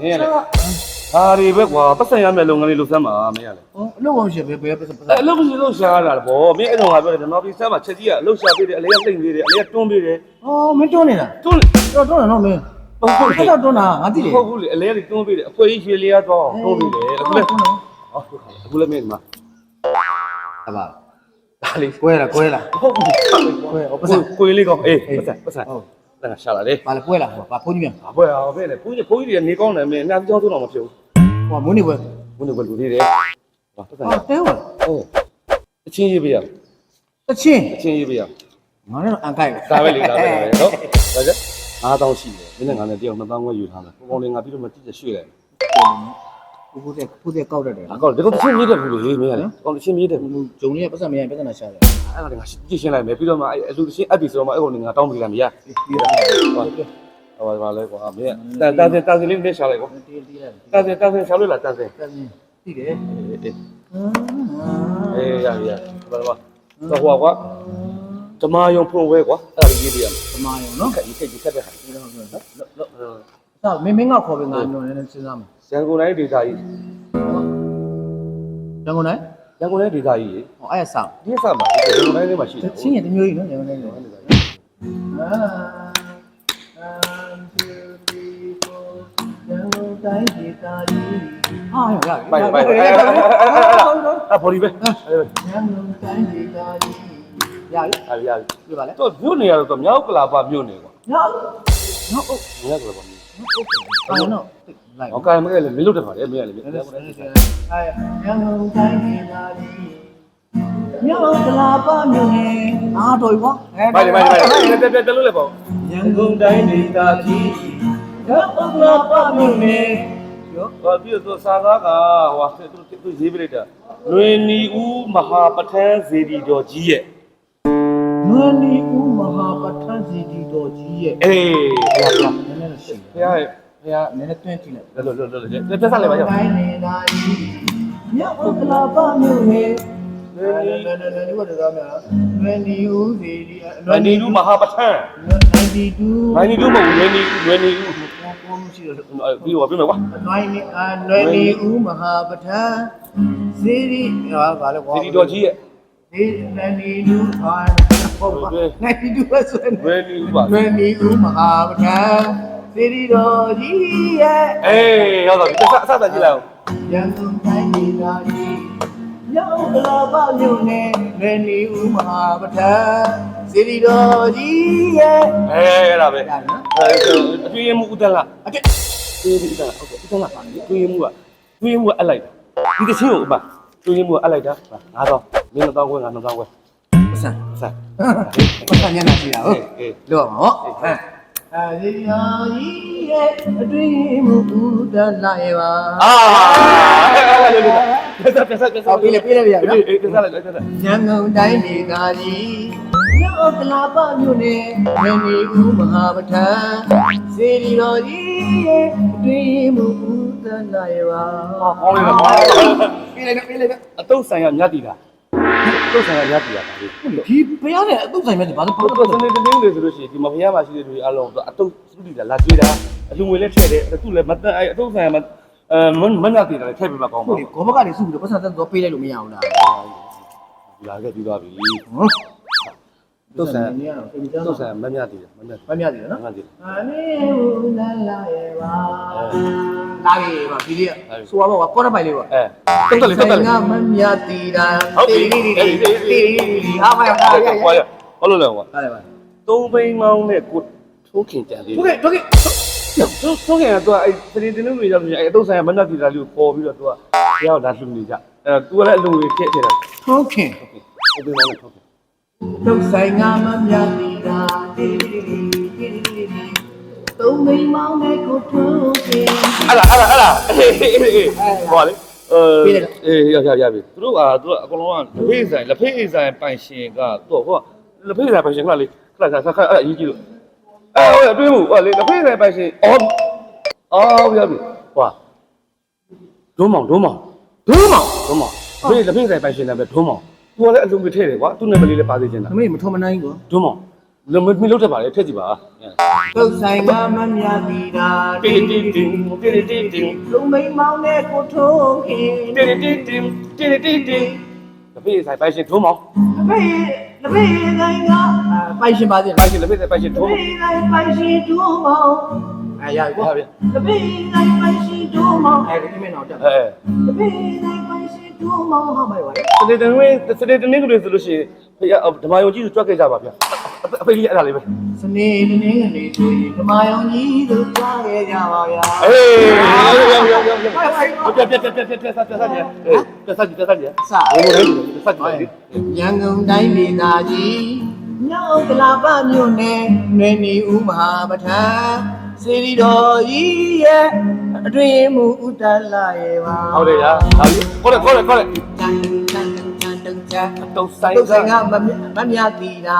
နင်းရလေဟာဒီပဲကွာပတ်စံရမယ်လုပ်ငန်းလေးလုပ်စမ်းပါမင်းရလေဟောအလုပ်ကောင်းရှင်ပဲဘယ်ပတ်စံပတ်စံအဲအလုပ်ကြီးလုပ်ရှားတာဗောမင်းအဲ့တော့ငါပြောတယ်နော်ပြီးစမ်းပါချက်ကြီးကအလုပ်ရှားပေးတယ်အလေးကလိမ့်ပေးတယ်အလေးကတွန်းပေးတယ်ဟောမင်းတွန်းနေတာတွန်းတော့တွန်းတာနော်မင်းဟုတ်ဟုတ်အဲ့တော့တွန်းတာငါသိတယ်ဟုတ်ဘူးလေအလေးကတွန်းပေးတယ်အဖွဲကြီးရွှေလေးကတော့တွန်းပေးတယ်အခုလည်းတွန်းတယ်ဟောအခုလည်းမင်းဒီမှာအပါဒါလေးကွဲလားကွဲလားဟုတ်ဘူးကွဲဟောပတ်စံကိုကိုလေးကောအေးပတ်စံပတ်စံဟုတ် အဲ့ဒါရှာလာလေပါလေကွဲလားဟောပါဖုန်းကြီးမြန်ဘာပွဲအောင်ပဲလေဘုန်းကြီးဘုန်းကြီးတွေနေကောင်းတယ်မင်းအများကြီးကြောင်းဆုံးတော့မဖြစ်ဘူးဟောမွေးနေပွဲဘုန်းကြီးကလူလေးတယ်ဟာပတ်စံဟောတဲဝဲဟုတ်အချင်းရေးပေးရတချင်းအချင်းရေးပေးရငါလည်းအန်ကိုက်ဒါပဲလေဒါပဲနော်ဒါကြ9000ရှိတယ်မင်းနဲ့ငါနဲ့တယောက်2000ခွဲယူထားမယ်ပုံပုံလေးငါပြီးတော့မကြည့်ချရွှေ့လိုက် ကိုကိုတဲ့ကိုတဲ့ကောက်တတ်တယ်အကောဒီကောင်တစ်ချင်းမြေးတယ်ဘူးလေမင်းကလေကောင်တစ်ချင်းမြေးတယ်ဘူးဂျုံလေးကပတ်စံမရရင်ပြဿနာရှာတယ်အဲ့ဒါငါကြည့်ရှင်းလိုက်မယ်ပြီးတော့မှအဲ့အလူတစ်ချင်းအပ်ပြီဆိုတော့မှအဲ့ကောင်ငါတောင်းပေးလိုက်မရပြီးတာဟောဟောပါလဲကွာမင်းတန်တန်စင်တန်စင်လေးနဲ့ရှာလိုက်ကွာတီးတီးလိုက်တန်စင်တန်စင်ရှာလို့လားတန်စင်တန်းတီးတယ်အေးရရရဘာလို့တော့ဟောကွာဓမာယုံဖွင့်ဝဲကွာအဲ့ဒါရေးပြရမယ်ဓမာရောနော်ခက်ကြီးခက်ကြီးခက်တဲ့ဟာဒီတော့ဟုတ်နော်သာမင်းမင်းကခေါ်ပြီးငါမျိုးနဲ့စဉ်းစားမယ် ရန်ကုန်တိုင်းဒေသကြီးရန်ကုန်တိုင်းရန်ကုန်တိုင်းဒေသကြီးဟောအဲ့ဆောင်းဒီအစမှာရန်ကုန်တိုင်းထဲမှာရှိတယ်ချင်းရတမျိုးကြီးနော်ရန်ကုန်တိုင်းလေတိုင်းဒေတာကြီးဟာရရပိုင်ပိုင်အဲ့ဘော်ဒီပဲအဲ့ရန်ကုန်တိုင်းဒေတာကြီးရပြီဒါရရပြပါလေတော့မြို့နေရတော့မြောက်ကလာပါမြို့နေကွာနော်နော်ဟုတ်မြောက်ကလာပါမြို့ဟုတ်နော် လိုက်ဟောကံမဲလေမလွတ်တယ်ပါလေမင်းကလေအဲရန်ကုန်တိုင်းဒေတာကြီးမြောက်ကလာပါမြို့နယ်အားတော်ရွာမိုင်လေမိုင်လေတက်တက်တက်လို့လေပေါ့ရန်ကုန်တိုင်းဒေသကြီးမြောက်ကလာပါမြို့နယ်ရောဟောပြီးတော့စာသားကဟိုသူသူရေးပြလိုက်တာလွင်နီဦးမဟာပဋ္ဌာန်းဇေဒီတော်ကြီးရဲ့နွယ်လီဦးမဟာပဋ္ဌာန်းစီတီတော်ကြီးရဲ့အေးဘုရားဘုရား နည်းနည်းတော့ရှိဘုရားရဲ့ဘုရားနည်းနည်းတွင်းကြည့်လိုက်လောလောလောလောတက်တက်ဆက်လိုက်ပါကြောတိုင်းနေတာကြီးမြောက်ကလာပါမြို့နယ်နည်းနည်းနည်းနည်းဘာတော်များနွယ်လီဦးစီတီလွင်နီဦးမဟာပဋ္ဌာန်း92မိုင်းနီဦးမဟုတ်လွင်နီလွင်နီဦးကိုမရှိတော့ပြီးတော့ပြင်မယ်ကွာနွိုင်းနေအာနွယ်လီဦးမဟာပဋ္ဌာန်းစီတီဟာဗာလဲကွာဇေဒီတော်ကြီးရဲ့ဒီ92ဟာဟုတ်ပါ92ပဲဆိုရင်လွင်နီဦးပါလွယ်နီဦးမဟာပဋ္ဌာန်း စီရီတော်ကြီးရဲ့အေးရောက်တော့ဒီဆက်ဆက်ကြည့်လိုက်အောင်ရန်ကုန်တိုင်းဒေသကြီးမြောက်ကလာပါမြို့နယ်လွယ်နီဦးမဟာပဋ္ဌာန်းစီရီတော်ကြီးရဲ့အေးအဲ့ဒါပဲဒါနော်အဲအတွေ့အမှုဥဒလားအတက်တွေ့ပြီဥဒလားဟုတ်ကဲ့ဥဒလားပါလေတွေ့အမှုကတွေ့အမှုကအလိုက်ဒီတချင်းကိုအမတွေ့အမှုကအလိုက်တာငါတော့မင်းတော့ခွဲငါတော့ခွဲပစံဆက်ပစံညနာရှိတာဟုတ်အေးလို့ပါဟော အဲဒီတော်ကြီးရဲ့အတွင်းမှုဥဒလာရဲ့ပါအာအဲ့ဒါလေးလေးဆက်ဆက်ဆက်ဟောပြေးလေပြေးလေပြရနော်အေးဆက်လိုက်ဆက်လိုက်ရန်ကုန်တိုင်းဒေသကြီးမြောက်ကလာပမြို့နယ်မင်းကြီးဦးမဟာပဋ္ဌာန်းစေရီတော်ကြီးရဲ့အတွင်းမှုဦးသနာရပါဟောင်းလေးပါပြေးလိုက်တော့ပြေးလိုက်တော့အတုတ်ဆိုင်ကမြတ်တီတာအ တုတ်ဆိုင်ကမြတ်တီတာပါလေဒီဘုရားနဲ့အတုဆိုင်မဲ့ဒီဘာလို့ဘုရားစနေတင်းတင်းတွေဆိုလို့ရှိရင်ဒီမှာဘုရားမှာရှိတဲ့လူတွေအားလုံးအတုတ်စုတီတာလာကျွေးတာအလူငွေလည်းထည့်တယ်သူ့လည်းမတန်အဲအတုတ်ဆိုင်ကအဲမမမြတ်တီတာလည်းထည့်ပေးမှာကောင်းပါဟုတ်ဒီကောဘကနေစုပြီးတော့ပတ်စံသက်တော့ပေးလိုက်လို့မရဘူးလားလာခဲ့ပြီးသွားပြီဟမ် တုတ်ဆန်နေရတော့ပြင်ကြတုတ်ဆန်မမြတ်တီတယ်မမြတ်မမြတ်တယ်နော်မမြတ်တီအနေဦးလာလာရဲ့ပါလာပြီပါဒီလေးဆိုပါဘောကောရပိုင်လေးပါအဲတုတ်တယ်တုတ်တယ်ငါမမြတ်တီတာဟုတ်ပြီတီတီတီတီတီဟာမရပါဘူးဟောရဟောလို့လဲဟောဟာလေပါသုံးဘိန်းမောင်းနဲ့ကိုထိုးခင်ကြံသေးဟုတ်ကဲ့ဟုတ်ကဲ့သူဆိုခင်ကတော့အဲ့စနေတင်းတွေရောက်နေအဲ့အတုတ်ဆိုင်ကမနှက်တီတာလေးကိုပေါ်ပြီးတော့သူကတရားဒါလှူနေကြအဲ့တော့ तू ကလည်းအလူတွေဖြစ်ဖြစ်တာဟုတ်ခင်ဟုတ်ပြီမောင်းနဲ့ထုတ်တယ် တုတ်ဆိုင်ငါမမြတ်တီတာတီတီတီတီတီတီသုံးမိန်မောင်းနဲ့ကိုထိုးခင်အဲ့ဒါအဲ့ဒါအဲ့ဒါအေးအေးအေးဟောလေအဲအေးရရရပြီသူတို့ကသူကအကုန်လုံးကလက်ဖေးဆိုင်လက်ဖေးဆိုင်ပိုင်ရှင်ကသူ့ဟောလက်ဖေးဆိုင်ပိုင်ရှင်ကလေခက်ခက်ခက်ခက်အဲ့အရေးကြီးလို့အဲဟိုအတွင်းမှုဟောလေလက်ဖေးဆိုင်ပိုင်ရှင်အော်အော်ရပြီဟောဒုံးမောင်ဒုံးမောင်ဒုမောင်ဒုံးမောင်ဖေးလက်ဖေးဆိုင်ပိုင်ရှင်လည်းပဲဒုံးမောင် သူကလည်းအလုံးကြီးထဲတယ်ကွာသူ့နာမည်လေးလည်းပါသေးချင်တာအမေမထုံမနိုင်ဘူးဒုံးမောင်လမမလို့တက်ပါလေထက်ကြည့်ပါတုတ်ဆိုင်ကမမြသီတာတင်းတင်းတင်းတင်းတင်းတင်းလူမိန်မောင်းတဲ့ကိုထုံးခင်တင်းတင်းတင်းတင်းတင်းတင်းတပည့်ဆိုင်ပိုင်ရှင်ထုံးမောင်းလဖေးလဖေးတိုင်းကပိုင်ရှင်ပါစေပိုင်ရှင်တပည့်ဆိုင်ပိုင်ရှင်လထုံးဖေးတိုင်းပိုင်ရှင်ဒူးမောင်းအဲရပြီဟာဗျလဖေးတိုင်းပိုင်ရှင်ဒူးမောင်းအဲဒီမင်းတော့တက်အဲလဖေးတိုင်းပိုင်ရှင် ဒူးမောင်းဟာမိုက်ပါလေစနေတနင်စနေတနင်္ဂနွေဆိုလို့ရှိရင်ဖေဓမ္မယုံကြီးကိုကြွက်ခဲ့ကြပါဗျာအဖေကြီးအဲ့ဒါလေးပဲစနေတနေ့ကနေဆိုရင်ဓမ္မယုံကြီးတို့ကြားရကြပါဗျာအေးရောက်ရောက်ရောက်ရောက်ပြပြပြပြပြပြဆက်ဆက်ဆက်ပြဆက်ဆက်ဆက်ပြစဘယ်လိုလဲဆက်ကြည့်ရန်ကုန်တိုင်းဒေသကြီးမြောက်ကလာပမြို့နယ်နှွေနီဦးမဟာပထံ စေရီတော်ကြီးရဲ့အတွင်မူဥတလာရဲ့ပါဟုတ်တယ်ညာဒါကြီးခေါ်တယ်ခေါ်တယ်ခေါ်တယ်တန်တန်တန်တန်တန်တုံဆိုင်တုတ်ကဆိုင်ကမမမြတီတာ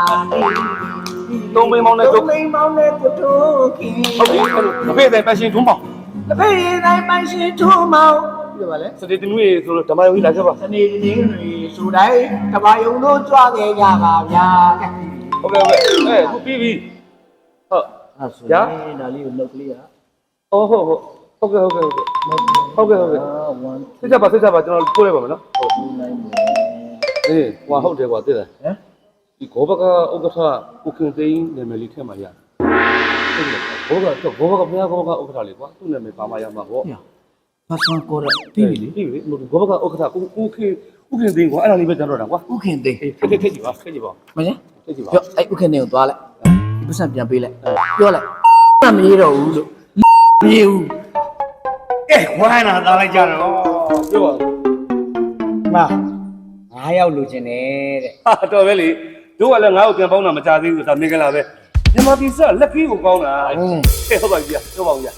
သုံးမိန်းမောင်းနဲ့သုံးမိန်းမောင်းနဲ့ကိုထိုးခင်ဟုတ်ပြီအဲ့လိုအဖေဆိုင်ပိုင်ရှင်ထုံးမောင်းတစ်ဖက်တိုင်းပိုင်ရှင်ထိုးမောင်းပြပါလေစနေတနင်္ဂနွေဆိုလို့ဓမ္မယုံကြီးလာခဲ့ပါစနေနေ့တွေဆိုတိုင်းဓမ္မယုံတို့ကြွားခဲ့ကြပါဗျာဟုတ်ကဲ့ဟုတ်ကဲ့အဲခုပြီးပြီဟုတ် အဲ့ဆိုရင်ဒါလေးကိုလုတ်ကလေးอ่ะဟုတ်ဟုတ်ဟုတ်ဟုတ်ကဲ့ဟုတ်ကဲ့ဟုတ်ကဲ့ဟုတ်ကဲ့ဟုတ်ကဲ့1စိတ်ချပါစိတ်ချပါကျွန်တော်ပို့လိုက်ပါမယ်နော်2 9အေးဟွာဟုတ်တယ်ကွာသိတယ်ဟမ်ဒီဂောဘကဥက္ကဋ္ဌကိုခင်သိန်းနာမည်လေးထည့်မှရဟုတ်တယ်ဘောကတော့ဘောဘကဘုရားဂောဘကဥက္ကဋ္ဌလေးကွာသူ့နာမည်ပါမှရမှာပေါ့ဖတ်ဆွန်ကိုရပြီလေပြီလေဂောဘကဥက္ကဋ္ဌကိုကိုခင်ဥခင်သိန်းကွာအဲ့ဒါလေးပဲကျွန်တော်တော့ကွာဥခင်သိအေးထည့်ထည့်ကြည့်ပါထည့်ကြည့်ပါမင်းထည့်ကြည့်ပါပြောအဲ့ဥခင်သိကိုသွားလိုက် ဒီပတ်စံပြန်ပေးလိုက်ပြောလိုက်မမရေးတော့ဘူးလို့မရေးဘူးကဲဝိုင်းလာသားလိုက်ကြတော့ပြောပါမငါးယောက်လိုချင်တယ်တဲ့ဟာတော်ပဲလေတို့ကလည်းငါ့ကိုပြန်ပေါင်းတာမကြသေးဘူးဆိုတာမင်္ဂလာပဲမြန်မာပြည်စလက်ဖီးကိုကောင်းတာဟဲ့ဟုတ်ပါပြီပြောပါဦးဗျာ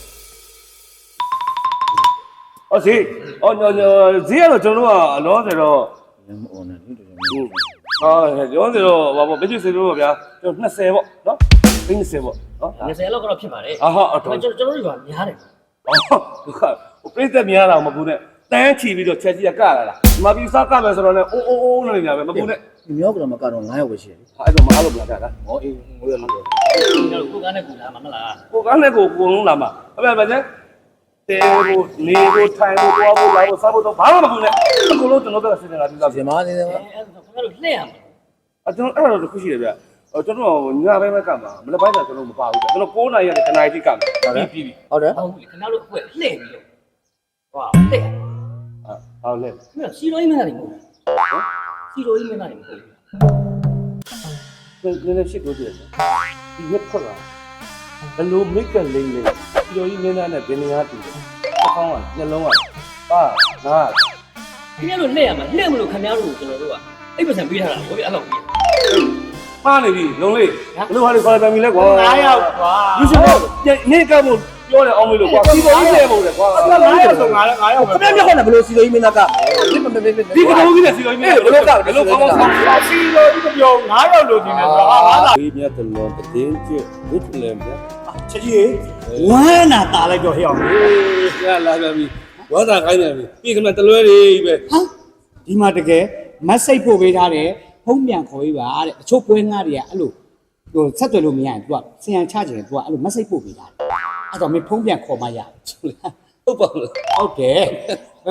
အော်ဈေးအော်ညောညောဈေးကတော့ကျွန်တော်တို့ကအလောဆယ်တော့လမ်းမအော်နေတယ်ဟုတ်ဟာရောဆယ်တော့ဘာပေါ့ဘယ်ကျစေလို့ဗျာကျွန်တော်20ပေါ့နော် 30ပေါ့နော်20လောက်ကတော့ဖြစ်ပါတယ်အာဟာအတော်ကျွန်တော်ကျွန်တော်တို့ကများတယ်အော်ဒုက္ခဟိုပြိသက်များတာမပူနဲ့တန်းချီပြီးတော့ချက်ကြီးကကလာတာမြန်မာပြည်စားကမယ်ဆိုတော့လည်းအိုးအိုးအိုးနေနေပဲမပူနဲ့ဒီမျိုးကတော့မကတော့9ယောက်ပဲရှိတယ်ဟာအဲ့တော့မအားလို့မလာတာဟောအေးငွေရလို့ကျွန်တော်ကိုကန်းနဲ့ကူလာမှာမလားကိုကန်းနဲ့ကိုကိုလုံးလာမှာအဲ့ပဲဗျာတဲကိုနေကိုထိုင်ကိုတွားဖို့လာဖို့စားဖို့တော့ဘာမှမပူနဲ့အကုန်လုံးကျွန်တော်တို့ကစဉ်းစားပြီးသားဒီမှာနေနေအဲအဲ့ဒါခင်ဗျားတို့လှည့်ရမှာအကျွန်တော်အဲ့ဒါတော့တစ်ခုရှိတယ်ဗျ ဟိုကျွန်တော်ညဘက်ဘက်ကမှာမနေ့ပိုင်းကကျွန်တော်မပါဘူးဗျကျွန်တော်9နာရီကနေ9နာရီထိကမှာပြီးပြီးပြီဟုတ်တယ်ဟုတ်ပြီခင်ဗျားတို့အခုလှည့်ပြီးတော့ဟွာလှည့်ဟာဟုတ်လဲခင်ဗျားစီရိုးကြီးမင်းသားတွေမဟုတ်ဘူးစီရိုးကြီးမင်းသားတွေမဟုတ်ဘူးနည်းနည်းရှိလို့ပြည့်တယ်ဒီရက်ခွက်လာဘယ်လိုမိတ်ကလိမ့်လိမ့်ဒီလိုကြီးမင်းသားနဲ့ဘယ်နေရာတူတယ်အကောင်းကညလုံးကပါငါခင်ဗျားတို့လှည့်ရမှာလှည့်မလို့ခင်ဗျားတို့ကိုကျွန်တော်တို့ကအဲ့ပတ်စံပေးထားတာဘောပြအဲ့လောက်ကြီး မှားနေပြီလုံးလေးဘယ်လိုဟာလေးခေါ်တယ်ပြီလဲကွာ9ယောက်ကွာယူရှင်တော့နေကဖို့ပြောတယ်အောင်မေလို့ကွာဒီပေါ်ကြီးလဲပုံတယ်ကွာ9ယောက်ဆို9ယောက်9ယောက်ပဲခမရမျက်ခွန်းနဲ့ဘယ်လိုစီလိုကြီးမင်းသားကမမမမဒီကတော့ကြီးနဲ့စီတော်ကြီးဘယ်လိုကောက်ဘယ်လိုကောင်းကောင်းပါစီလိုဒီပြော9ယောက်လိုချင်တယ်ဆိုတော့ဟာငါသာဒီမြတ်တလုံးတည်င်းကျဝိထလမ်ဗျာချစ်ကြီးဝမ်းနာတာလိုက်တော့ဟဲ့အောင်ရလာပြန်ပြီဝါသာခိုင်းပြန်ပြီပြီခမတလွဲလေးပဲဟာဒီမှာတကယ်မတ်စိတ်ပို့ပေးထားတယ် ဖုံးပြန်ခေါ်ပေးပါတဲ့တချို့ပွဲငါတွေကအဲ့လိုဟိုဆက်သွယ်လို့မရရင် तू ကဆင်ရချချင် तू ကအဲ့လိုမတ်စိတ်ပို့ပေးထားတယ်အဲ့တော့မင်းဖုံးပြန်ခေါ်မှရဟုတ်ပါလို့ဟုတ်တယ်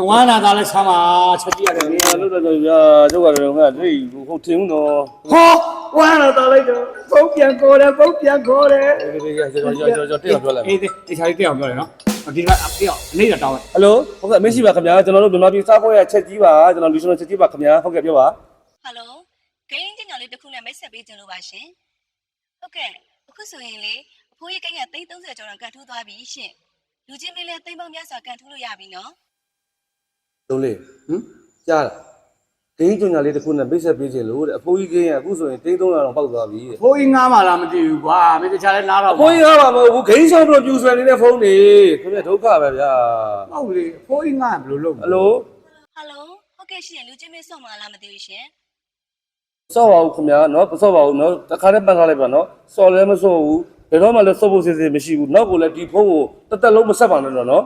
ဝမ်းနာတာလဲဆမ်းပါချက်ကြီးရတယ်ငါလို့တော့ဗျာကျုပ်ကတော့ငါဒိတ်ဟုတ်ထင်ဦးတော့ဟောဝမ်းနာတာလိုက်တော့ဖုံးပြန်ခေါ်တယ်ဖုံးပြန်ခေါ်တယ်ဒီဒီကျွန်တော်ကျွန်တော်တက်ပြောလိုက်အေးဒီချာလေးတက်အောင်ပြောတယ်နော်ဒီကအဖေရောအနေနဲ့တောင်းဟယ်လိုဟုတ်ကဲ့မရှိပါခင်ဗျာကျွန်တော်တို့မြန်မာပြည်စားပွဲရချက်ကြီးပါကျွန်တော်လူရှင်ချက်ကြီးပါခင်ဗျာဟုတ်ကဲ့ပြောပါ ဟယ်လိုဂိမ်းကျင်ကြော်လေး တစ်ခုနဲ့မိတ်ဆက်ပေးခြင်းလို့ပါရှင်ဟုတ်ကဲ့အခုဆိုရင်လေအဖိုးကြီးကိန်းက330ကျော်တော့ကန်ထိုးသွားပြီရှင်လူချင်းလေးလည်းသိမ့်ပေါင်းများစွာကန်ထိုးလို့ရပြီနော်လုံးလေးဟမ်ကြားလားဒိန်းကြုံညာလေးတစ်ခုနဲ့မိတ်ဆက်ပေးခြင်းလို့တဲ့အဖိုးကြီးကင်းရအခုဆိုရင်တိန်း300တောင်ပေါက်သွားပြီတဲ့ဖိုးကြီးငားမှလားမသိဘူးကွာမင်းတခြားလဲနားတော့အဖိုးကြီးကားပါမဟုတ်ဘူးဂိမ်းဆောင်တို့ပြူဆွဲနေတဲ့ဖုန်းတွေခင်ဗျဒုက္ခပဲဗျာဟုတ်လေဖိုးကြီးငားဘယ်လိုလုပ်ဟယ်လိုဟယ်လိုဟုတ်ကဲ့ရှင်လူချင်းမင်းဆော့မလားမသိဘူးရှင် စော့ပါဦးခင်ဗျာနော်မစော့ပါဘူးနော်တခါတည်းပန်းထားလိုက်ပါနော်စော့လည်းမစော့ဘူးဘယ်တော့မှလည်းစော့ဖို့စီစဉ်မရှိဘူးနောက်ကိုလည်းဒီဖုန်းကိုတစ်သက်လုံးမဆက်ပါနဲ့တော့နော်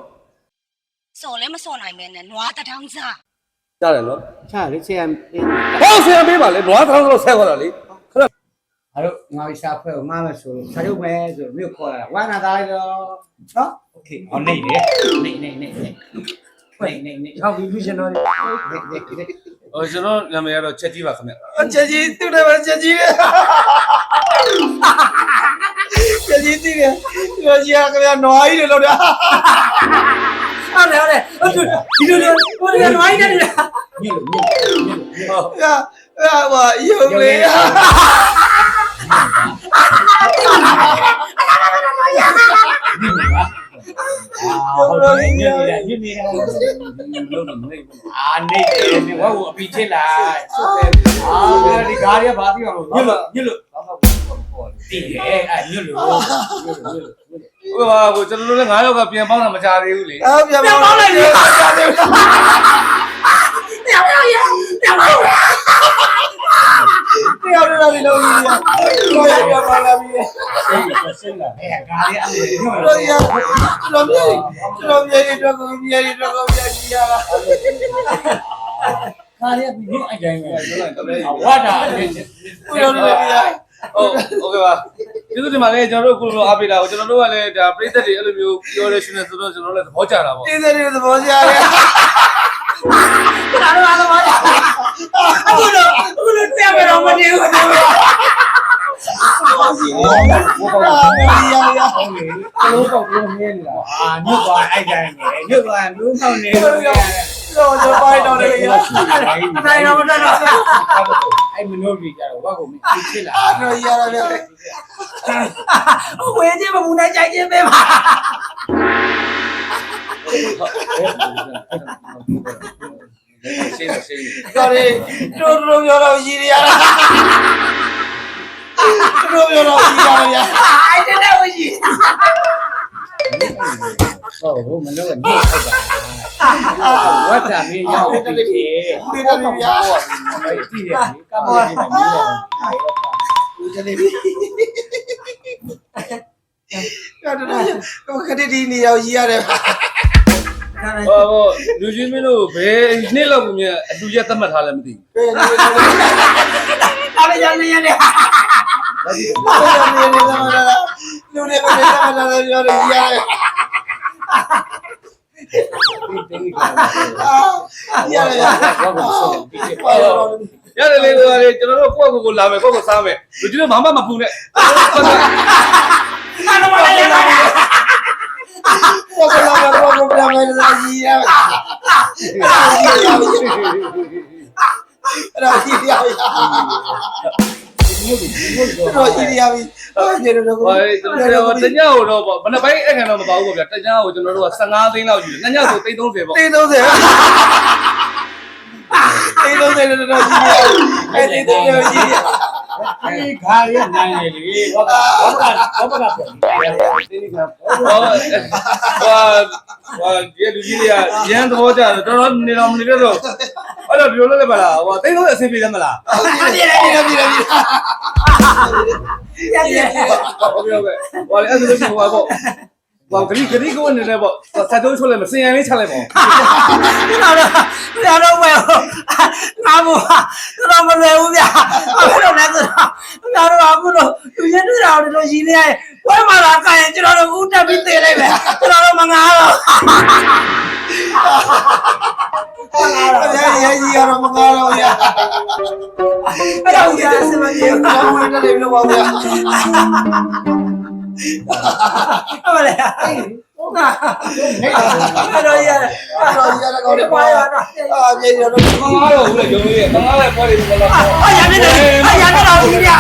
ဆော့လည်းမဆော့နိုင်မဲနဲ့နွားတထောင်စား ကြားတယ်နော် ချာလေဆရာအေး ဟောဆရာပေးပါလေနွားထောင်းတော့ဆက်သွားတာလေခဏ အားတို့ငါရှာဖွဲ့ကိုငါမဆိုလို့စာချုပ်မယ်ဆိုမြို့ခေါ်လာတာဝါနာသားလိုက်တော့နော်โอเคဟောနေတယ်နေနေနေနေနေနေနေဟောပြီးလူရှင်တော်နေနေနေ ဟိုကျွန်တော်နာမည်ကတော့ချက်ကြီးပါခင်ဗျချက်ကြီးသူ့တယ်ပဲချက်ကြီးလေချက်ကြီးတည်တယ်ချက်ကြီးကခင်ဗျာနွားကြီးတွေလို့တာဟုတ်တယ်ဟုတ်တယ်ဒီလိုလိုဟိုတယ်နွားကြီးတယ်ညစ်လို့ညစ်ညစ်လို့။ဟာဟာဘာယုံလေ။ ဟုတ်တယ်ညစ်နေတာညစ်နေတာလုံးနေအာနေတယ်နေဘာကိုအပီချစ်လိုက်အာဒီကားရဘာပြီးအောင်ညစ်လို့ညစ်လို့တီးတယ်အဲညစ်လို့ညစ်လို့ညစ်လို့ဟိုဟာကိုကျွန်တော်တို့လည်း9ယောက်ကပြန်ပေါင်းတာမကြသေးဘူးလေအော်ပြန်ပေါင်းလိုက်ပြီ။တရား တော်လေးလုံးကြီး။ကိုရပြပါလာပြီ။စိတ်ဆက်လာအဲကားရအဲ့လိုညစ်တို့လို့ရကျွန်တော်မြေကျွန်တော်မြေတော့ကိုမြေတော့ကိုမြေကြီးရတာကားရပြီးညစ်အတိုင်းပဲဝါတာအဲ့။ကိုရလို့ပြရ ဟုတ်ဟုတ်ကဲ့ပါကျေးဇူးတင်ပါတယ်ကျွန်တော်တို့အခုလိုအားပေးတာကိုကျွန်တော်တို့ကလည်းဒါပရိသတ်တွေအဲ့လိုမျိုးပြောရရှင်နေဆိုတော့ကျွန်တော်တို့လည်းသဘောကျတာပေါ့ တင်းစရီသဘောကျရဲ့ဒါတော့သဘောကျအခုတော့အခုတော့တွေ့ရမယ်တော့မနေဘူးနေဘူးလို့ပေါက်လို့မြင်နေတာအာညွတ်သွားအိုက်တိုင်းနေညွတ်သွားမျိုးပေါက်နေလို့ တယ်။တော့ကျွန်တော်ပိုင်းတော့လေရအတိုင်းတော့မတတ်တော့အဲ့မနိုးပြီးကြတော့ဘာကိုမချစ်လာ။အာတော့ရရတယ်ဝေးချင်းမမူနိုင်ကြိုက်ချင်းပဲပါရှင်းတယ်ရှင်းတယ်။တော်လေးတို့တို့ပြောတော့ရည်ရတာ။တို့ပြောတော့ရည်ရရအဲ့တဲ့တဲ့ဝရှိ ဟုတ်ဘုမနိုးကနေဟုတ်တာဝတ်တာမင်းရောက်ပြီလေ။ဒီတော့ပြရအဲ့ဒီရကမ္ဘာကြီးနေတယ်။ဦးတယ်ပြီ။ကတော့ခတိဒီနေရောက်ရည်ရတယ်ဟိုဟိုလူချင်းမင်းတို့ဘယ်နှစ်လောက်ကိုမြအတူရက်သတ်မှတ်ထားလဲမသိဘူး။ဘယ်လိုလဲဒါပဲကြောင့်နေရ တယ်။ဘယ်လိုလဲလူတွေပဲဆက်လာတယ်ပြောရည်ရတယ်တင်းကြီးက။အာရရရဘာကိုဆုံးပြီးချစ်။ပါတော့ရတယ်လေတို့ကလေကျွန်တော်တို့ကိုယ့်ကိုယ်ကိုလာမယ်ကိုယ့်ကိုစားမယ်လူချင်းတို့ဘာမှမပူနဲ့အားလုံးပါလေဘာကလာတော့ဘုရားမဲလာကြီးရအဲ့ဒါကြီးရရညစ်ပြီးညစ် တော့တော့ကြီးရပြီအဲ့ဒီတော့ဟိုကျွန်တော်တို့တညကိုတော့ပေါ့ဘယ်နှပိုင်းအခန်းတော့မပါဘူးပေါ့ဗျာတညကိုကျွန်တော်တို့က15သိန်းလောက်ယူတယ်ညညဆို330ပေါ့တေး30တေး30တော့ကြီးရအဲ့ဒီတော့ကြီးရဒီခါရနိုင်လေလေဘာကဘာကဘာကပြန်တင်းကြီးကဟောဟိုဟိုဒီလူကြီးတွေကရန်သဘောကျတယ်တော်တော်နေတော်မနေတော့ အဲ့တော့ဒီလိုလည်းပါလားဟို330အဆင်ပြေတယ်မလားပြီပြီပြီပြီရတယ်ဟုတ်ကဲ့ဟုတ်ကဲ့ဟိုလေအဲ့ဒါလို့ရှိရင်ဟိုပေါ့ဟိုဂရီဂရီကိုနေတယ်ပေါ့ဆက်တုံးချိုးလိုက်မစင်ရန်လေးချလိုက်ပေါ့ကျွန်တော်တို့ကျွန်တော်တို့ပဲငါ့ဘောကျွန်တော်မလွယ်ဘူးဗျာအဲ့လိုလဲဆိုတော့ကျွန်တော်တို့အခုလို့လူချင်းတွေ့တာတို့ရည်နေရတယ်ဘယ်မှာလာခိုင်းရင်ကျွန်တော်တို့ဦးတက်ပြီးသေးလိုက်မယ်ကျွန်တော်တို့မငားတော့ အဲ့ဒီရကြီးရတော့မကားတော့ရအဲ့ဒါဦးရစမပြေဘူးဘာဝင်တယ်လို့ပါဗျာဟုတ်လေဟုတ်ကဲ့အဲ့တော့ရတယ်အဲ့တော့ရတော့ကောင်းတယ်ပါအာမြေရတော့ငါတော့ဘူးလေဂျုံလေးကငါလည်းဖွဲ့နေတယ်လားဟာရနေတယ်ဟာရနေတော့ဒီဗျာ